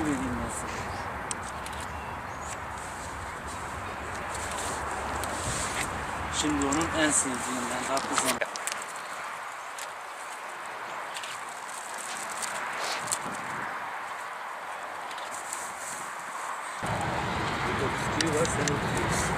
olsun. Şimdi onun en sevdiğinden tatlı zaman. Burada bisküvi var, sen oturuyorsun.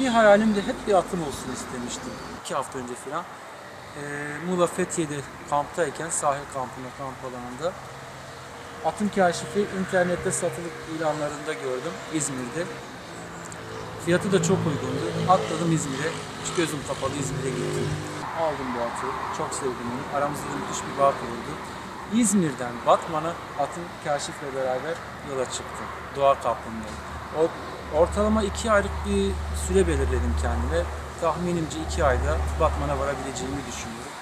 Bir hayalim de hep bir atım olsun istemiştim. İki hafta önce falan. Ee, Muğla Fethiye'de kamptayken sahil kampında, kamp alanında atın kaşifi internette satılık ilanlarında gördüm İzmir'de. Fiyatı da çok uygundu. Atladım İzmir'e. Hiç gözüm kapalı İzmir'e gittim. Aldım bu atı. Çok sevdim onu. Aramızda da müthiş bir bağ kuruldu. İzmir'den Batman'a atın kaşifle beraber yola çıktım. Doğa kaplanları. O ortalama iki aylık bir süre belirledim kendime. Tahminimce iki ayda Batman'a varabileceğimi düşünüyorum.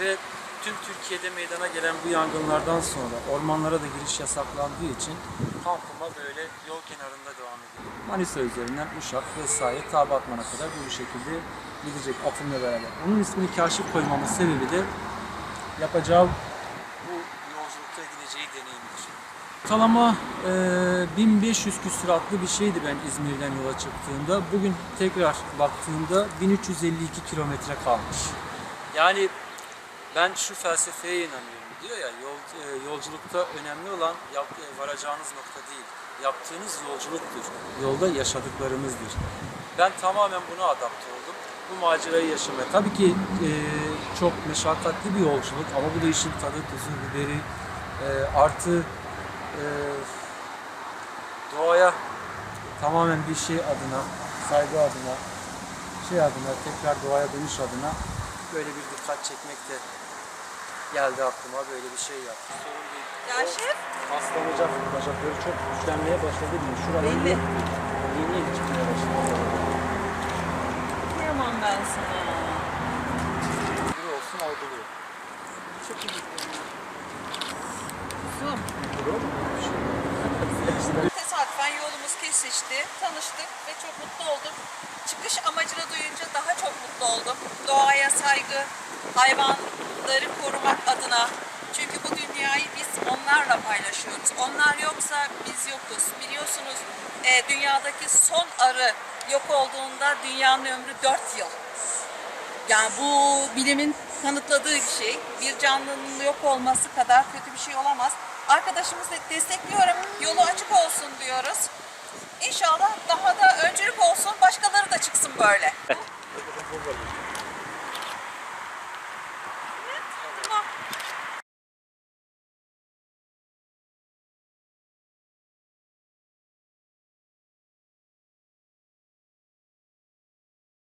Ve tüm Türkiye'de meydana gelen bu yangınlardan sonra ormanlara da giriş yasaklandığı için kampıma böyle yol kenarında devam ediyorum. Manisa üzerinden Uşak vesaire ta Batman'a kadar bu şekilde gidecek atımla beraber. Onun ismini Kaşif koymamın sebebi de yapacağı bu yolculukta edineceği deneyimdir. Ortalama 1500 küsuratlı bir şeydi ben İzmir'den yola çıktığımda. Bugün tekrar baktığımda 1352 kilometre kalmış. Yani ben şu felsefeye inanıyorum. Diyor ya yol, e, yolculukta önemli olan yap, e, varacağınız nokta değil. Yaptığınız yolculuktur. Yolda yaşadıklarınızdır. Ben tamamen buna adapte oldum. Bu macerayı yaşamaya. Tabii ki e, çok meşakkatli bir yolculuk ama bu da işin tadı, tuzu, biberi e, artı e, tamamen bir şey adına, saygı adına, şey adına, tekrar doğaya dönüş adına böyle bir dikkat çekmek de geldi aklıma. Böyle bir şey yaptım. Sorun değil. Kaşif, Aslanacak bacakları çok güçlenmeye başladı diye. Şuradan Belli. yeni yeni çıkmaya başladı. kıyamam ben sana. Biri olsun algılıyor. Çok iyi gidiyorum. Kuzum. Yolumuz kesişti, tanıştık ve çok mutlu oldum. Çıkış amacını duyunca daha çok mutlu oldum. Doğaya saygı, hayvanları korumak adına. Çünkü bu dünyayı biz onlarla paylaşıyoruz. Onlar yoksa biz yokuz. Biliyorsunuz e, dünyadaki son arı yok olduğunda dünyanın ömrü 4 yıl. Yani bu bilimin kanıtladığı bir şey. Bir canlının yok olması kadar kötü bir şey olamaz. Arkadaşımızı destekliyorum. Yolu açık olsun diyoruz. İnşallah daha da öncülük olsun. Başkaları da çıksın böyle.